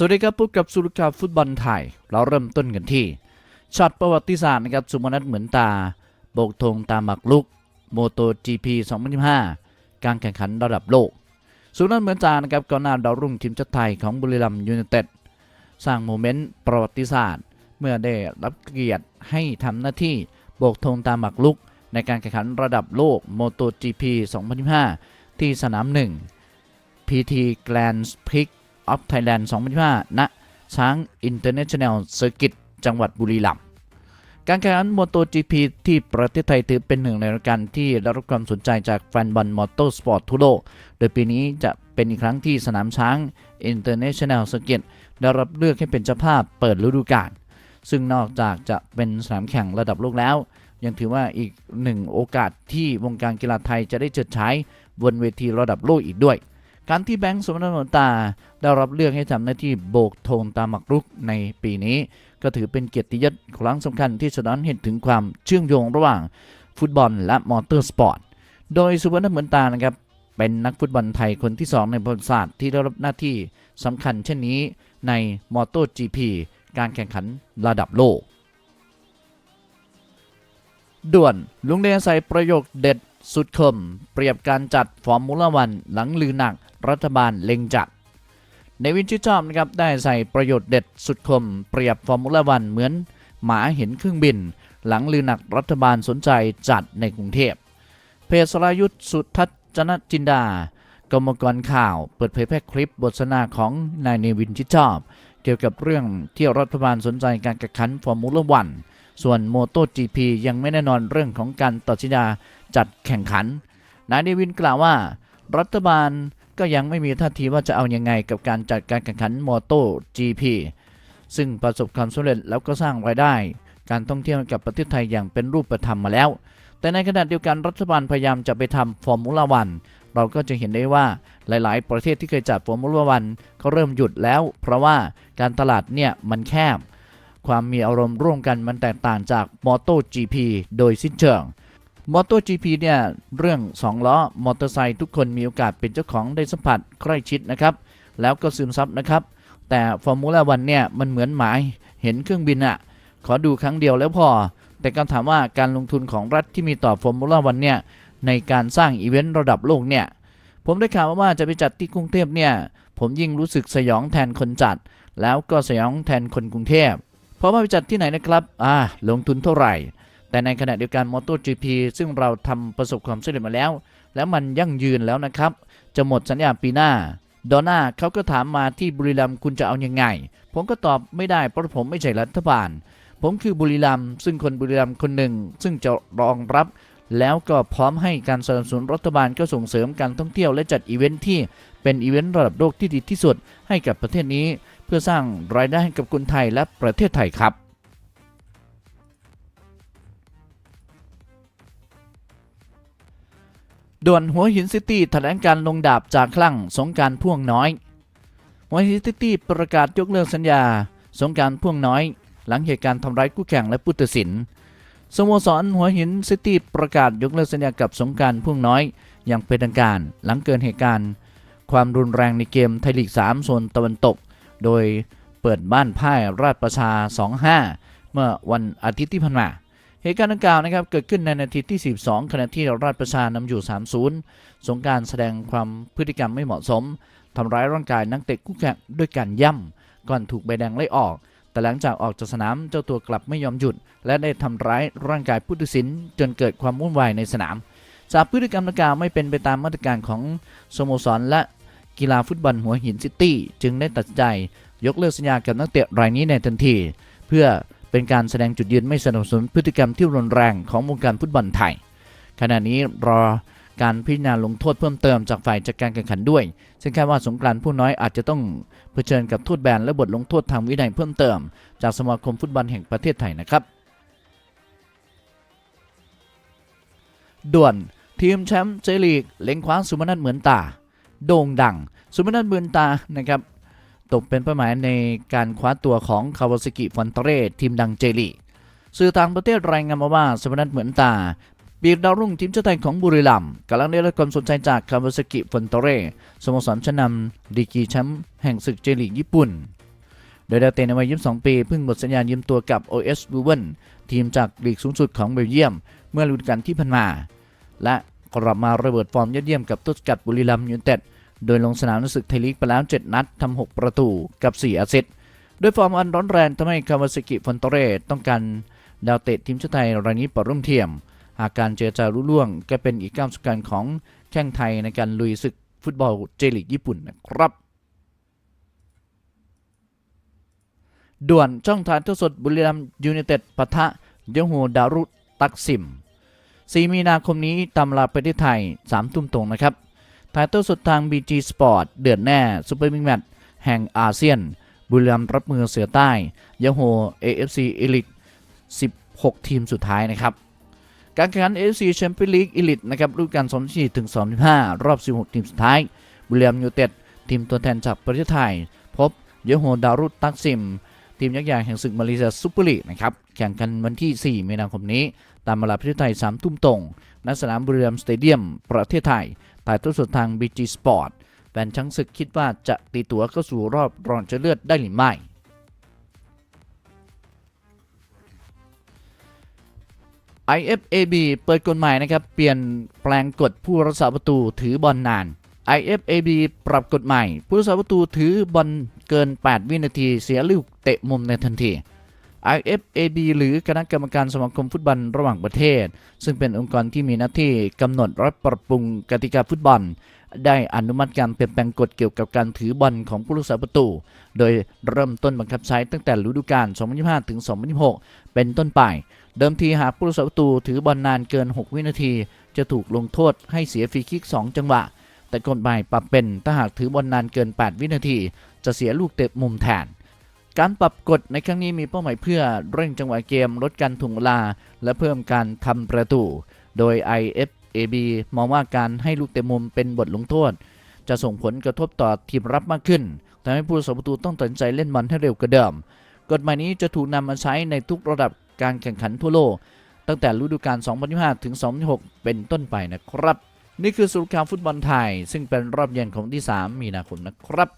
สวัสดีครับพบกับสุรกาฟุตบอลไทย เราเริ่มต้นกันที่ช็อตประวัติศาสตร์นะครับสุมนัทเหมือนตา โบกธงตามหมักลุกโมโต GP 2025 การแข่งขันระดับโลก สุนัทเหมือนตานะครับก่องหน้าดาวรุ่งทีมชาติไทยของบุรีรัมย์ยูไนเต็ดสร้างโมเมนต์ประวัติศาสตร์ เมื่อได้รับเกียรติให้ทำหน้าที่โบกธงตามหมักลุก ในการแข่งขันระดับโลกโมโต GP 2025 ที่สนามหนึ่ง PT Grand Prix of Thailand 2025ณช้าง International Circuit จังหวัดบุรีรัมย์การแข่งขัน MotoGP ที่ประเทศไทยถือเป็นหนึ่งในรายการที่ได้รับความสนใจจากแฟนบอลมอเตอร์สปอร์ตทั่วโลก โดยปีนี้จะเป็นอีกครั้งที่สนามช้าง International Circuit ได้รับเลือกให้เป็นเจ้าภาพเปิดฤดูกาล ซึ่งนอกจากจะเป็นสนามแข่งระดับโลกแล้ว ยังถือว่าอีกหนึ่งโอกาสที่วงการกีฬาไทยจะได้เจิดใช้บนเวทีระดับโลกอีกด้วย การที่แบงค์สมนันตาได้รับเลือกให้ทำหน้าที่โบกธงตามหมักรุกในปีนี้ ก็ถือเป็นเกียรติยศครั้งสำคัญที่สะท้อนเห็นถึงความเชื่อมโยงระหว่างฟุตบอลและมอเตอร์สปอร์ต โดยสุวรรณเหมือนตานะครับเป็นนักฟุตบอลไทยคนที่ 2 ในประวัติศาสตร์ที่ได้รับหน้าที่สำคัญเช่นนี้ในมอเตอร์ GP การแข่งขันระดับโลก ด่วนลุงเดนใส่ประโยคเด็ด สุดคม เปรียบการจัดฟอร์มูล่าวันหลังลือหนัก รัฐบาลเล็งจัดในวินชิดชอบนะครับได้ใส่ประโยชน์เด็ดสุดคม เปรียบฟอร์มูล่าวันเหมือน หมาเห็นเครื่องบิน หลังลือหนักรัฐบาลสนใจจัดในกรุงเทพเพจสรายุทธสุทัศจนจินดากรรมกรข่าวเปิดเผยแพร่คลิปบทสนทนาของนายเนวินชิดชอบ เกี่ยวกับเรื่องที่รัฐบาลสนใจการแข่งขันฟอร์มูล่าวัน ส่วนโมโต GP ยังไม่แน่นอนเรื่องของการตัดสินใจจัดแข่งขัน นายเนวินกล่าวว่า รัฐบาลก็ยังไม่มีท่าทีว่าจะเอายังไงกับการจัดการแข่งขันมอโต GP ซึ่งประสบความสำเร็จแล้วก็สร้างรายได้ การท่องเที่ยวกับประเทศไทยอย่างเป็นรูปธรรมมาแล้ว แต่ในขณะเดียวกันรัฐบาลพยายามจะไปทำฟอร์มูล่าวันเราก็จะเห็นได้ว่าหลาย ๆ ประเทศที่เคยจัดฟอร์มูล่าวันก็เริ่มหยุดแล้ว เพราะว่าการตลาดเนี่ยมันแคบ ความมีอารมณ์ร่วมกันมันแตกต่างจากมอโต GP โดยสิ้นเชิงมอเตอร์ GP เนี่ยเรื่อง 2 ล้อมอเตอร์ไซค์ทุกคนมีโอกาสเป็นเจ้าของได้สัมผัสใกล้ชิดนะครับ แล้วก็ซึมซับนะครับ แต่ฟอร์มูล่าวันเนี่ยมันเหมือนหมายเห็นเครื่องบินอะขอดูครั้งเดียวแล้วพอ แต่การถามว่าการลงทุนของรัฐที่มีต่อฟอร์มูล่าวันเนี่ยในการสร้างอีเวนต์ระดับโลกเนี่ยผมได้ข่าวว่าจะไปจัดที่กรุงเทพเนี่ยผมยิ่งรู้สึกสยองแทนคนจัด แล้วก็สยองแทนคนกรุงเทพ พราะว่าจัดที่ไหนนะครับ อ่า ลงทุนเท่าไหร่ แต่ในขณะเดียวกัน MotoGP ซึ่งเราทำประสบความสำเร็จมาแล้ว แล้วมันยั่งยืนแล้วนะครับ จะหมดสัญญาปีหน้า ดอน่าเขาก็ถามมาที่บุรีรัมย์คุณจะเอาอยังไง ผมก็ตอบไม่ได้เพราะผมไม่ใช่รัฐบาล ผมคือบุรีรัมย์ซึ่งคนบุรีรัมย์คนหนึ่ง ซึ่งจะรองรับ แล้วก็พร้อมให้การสนับสนุนรัฐบาลก็ส่งเสริมการท่องเที่ยวและจัดอีเวนท์ที่เป็นอีเวนต์ระดับโลกที่ดีที่สุดให้กับประเทศนี้ เพื่อสร้างรายได้ให้กับคนไทยและประเทศไทยครับด่วนหัวหินซิตี้แถลงการลงดาบจากคลั่งสงการพ่วงน้อย หัวหินซิตี้ประกาศยกเลิกสัญญา สงการพ่วงน้อย หลังเหตุการณ์ทำร้ายคู่แข่งและผู้ตัดสินสโมสรหัวหินซิตี้ประกาศยกเลิกสัญญากับสงการพ่วงน้อยอย่างเป็นทางการ หลังเกิดเหตุการณ์ ความรุนแรงในเกมไทยลีก 3 โซนตะวันตก โดยเปิดบ้านพ่ายราชประชา 2-5 เมื่อวันอาทิตย์ที่ผ่านมา เหตุการณ์ดังกล่าวนะครับเกิดขึ้นในนาทีที่12ขณะที่ราชประชานำอยู่ 3-0 สงการแสดงความพฤติกรรมไม่เหมาะสมทำร้ายร่างกายนักเตะคู่แข่งด้วยการย่ำก่อนถูกใบแดงไล่ออก แต่หลังจากออกจากสนามเจ้าตัวกลับไม่ยอมหยุด และได้ทำร้ายร่างกายผู้ตัดสินจนเกิดความวุ่นวายในสนามจากพฤติกรรมดังกล่าวไม่เป็นไปตามมาตรการของสโมสรและ กีฬาฟุตบอลหัวหินซิตี้จึงได้ตัดใจยกเลิกสัญญากับนักเตะรายนี้ในทันที เพื่อเป็นการแสดงจุดยืนไม่สนับสนุนพฤติกรรมที่รุนแรงของวงการฟุตบอลไทย ขณะนี้รอการพิจารณาลงโทษเพิ่มเติมจากฝ่ายจัดการแข่งขันด้วย ซึ่งคาดว่าสงกรานต์ผู้น้อยอาจจะต้องเผชิญกับโทษแบนและบทลงโทษทางวินัยเพิ่มเติม จากสมาคมฟุตบอลแห่งประเทศไทยนะครับ ด่วนทีมแชมป์เจลีกเล็งคว้าสุมนัทเหมือนตา โด่งดังสุมนัทเหมือนตานะครับตกเป็นเป้าหมายในการคว้าตัวของคาวาซากิฟอนเตเรทีมดังเจลีสื่อต่างประเทศรายงานมาว่าสุมนัทเหมือนตาปีกดาวรุ่งทีมชาติไทยของบุรีรัมย์กำลังได้รับความสนใจจากคาวาซากิฟอนเตเรสโมสรชั้นนำดีกีแชมป์แห่งศึกเจลีญี่ปุ่น โดยดาวเตะในวัย 22 ปี เพิ่งหมดสัญญายืมตัวกับ OS l u v e n ทีมจากลีกสูงสุดของเบลเยียม เมื่อฤดูกาลที่ผ่านมา และ กลับมาระเบิดฟอร์มยอดเยี่ยมกับตุสกัดบุรีรัมย์ยูไนเต็ด โดยลงสนามในศึกไทยลีกไปแล้ว 7 นัดทำ6ประตูกับ4แอสซิสต์ด้วยฟอร์มอันร้อนแรงทำให้คาวาซากิฟอนโตเรต้องการดาวเตะทีมชาติไทยรายนี้ปร่วมเทียมหากการเจรจารุ่ล่วง ก็เป็นอีกก้าวสำคัญของแข้งไทยในการลุยศึกฟุตบอลเจลีกญี่ปุ่นนะครับด่วนช่องทางทอดสดบุรีรัมย์ยูไนเต็ดปะทะเยโฮดารุตักซิม 4 มีนาคมนี้ตามเวลาประเทศไทย 3 ทุ่มตรงนะครับถ่ายทอดสดทาง BG Sport เดือนแน่ซูเปอร์มิงแมตแห่งอาเซียน บุรีรัมย์รับมือเสือใต้ยโฮ AFC Elite 16 ทีมสุดท้ายนะครับ การแข่งขัน AFC Champions League Elite นะครับฤดูกาล2024ถึง25 รอบ 16 ทีมสุดท้าย บุรีรัมย์ยูเต็ดทีมตัวแทนจากประเทศไทย พบยโฮดารุตักซิม ทีมยักษ์ใหญ่แห่งศึกมาเลเซียซุปเปอร์ลีกนะครับ แข่งกันวันที่ 4 มีนาคมนี้ ตามเวลาประเทศไทย3ทุ่มตรงณสนามบุรีรัมย์สเตเดียม ประเทศไทย ถ่ายทอดสดทาง BG Sport แฟนช้างศึกคิดว่าจะตีตัวเข้าสู่รอบรองชนะเลิศได้หรือไม่ IFAB เปิดกฎหมายนะครับ เปลี่ยนแปลงกฎผู้รักษาประตูถือบอลนาน IFAB ปรับกฎใหม่ ผู้รักษาประตูถือบอลเกิน 8 วินาทีเสียลูกเตะมุมในทันที IFAB หรือคณะกรรมการสมาคมฟุตบอลระหว่างประเทศ ซึ่งเป็นองค์กรที่มีหน้าที่กำหนดและปรับปรุงกติกาฟุตบอล ได้อนุมัติการเปลี่ยนแปลงกฎเกี่ยวกับการถือบอลของผู้รักษาประตู โดยเริ่มต้นบังคับใช้ตั้งแต่ฤดูกาล 2025 ถึง 2026 เป็นต้นไป เดิมทีหากผู้รักษาประตูถือบอลนานเกิน 6 วินาที จะถูกลงโทษให้เสียฟรีคิก 2 จังหวะ แต่กฎหมายปรับเป็นถ้าหากถือบอลนานเกิน 8 วินาที จะเสียลูกเตะมุมแทน การปรับกฎในครั้งนี้มีเป้าหมายเพื่อเร่งจังหวะเกมลดการถ่วงเวลา และเพิ่มการทำประตู โดย IFAB มองว่าการให้ลูกเตะมุมเป็นบทลงโทษ จะส่งผลกระทบต่อทีมรับมากขึ้นทำให้ผู้รักษาประตูต้องตัดสินใจเล่นบอลให้เร็วกว่าเดิม กฎหมายนี้จะถูกนำมาใช้ในทุกระดับการแข่งขันทั่วโลก ตั้งแต่ฤดูกาล 2025 ถึง 2026 เป็นต้นไปนะครับ นี่คือสรุปข่าวฟุตบอลไทย ซึ่งเป็นรอบเย็นของที่ 3 มีนาคมนะครับ